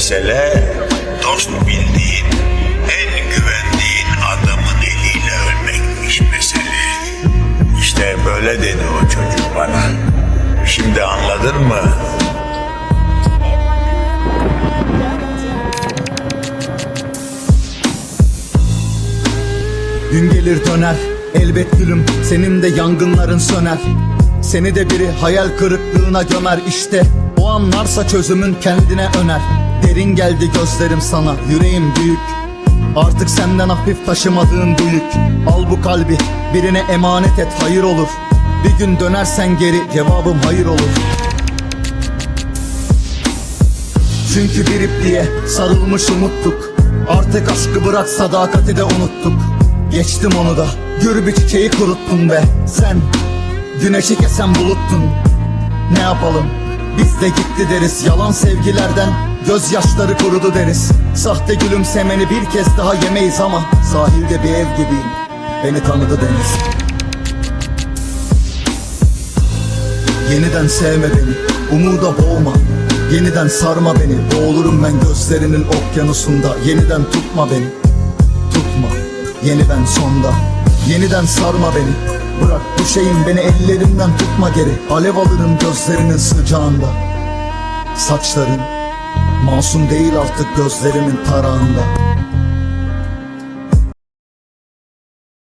Mesele dost bildiğin, en güvendiğin adamın eliyle ölmekmiş mesele. İşte böyle dedi o çocuk bana. Şimdi anladın mı? Gün gelir döner elbet gülüm senin de yangınların söner Seni de biri hayal kırıklığına gömer işte O anlarsa çözümün kendine öner Derin geldi gözlerim sana yüreğim büyük. Artık senden hafif taşımadığın bu Al bu kalbi birine emanet et hayır olur. Bir gün dönersen geri cevabım hayır olur. Çünkü bir ipliğe sarılmış umuttuk. Artık aşkı bırak sadakati de unuttuk. Geçtim onu da gür bir çiçeği kuruttun be. Sen güneşi kesen buluttun. Ne yapalım? Biz de gitti deriz Yalan sevgilerden gözyaşları kurudu deriz Sahte gülümsemeni bir kez daha yemeyiz ama Sahilde bir ev gibiyim. Beni tanıdı deniz. Yeniden sevme beni, umuda boğma. Yeniden sarma beni, boğulurum ben gözlerinin okyanusunda. Yeniden tutma beni, tutma. Yeni ben sonda, yeniden sarma beni. Bırak bu şeyin beni ellerimden tutma geri. Alev alırım gözlerinin sıcağında. Saçların masum değil artık gözlerimin tarağında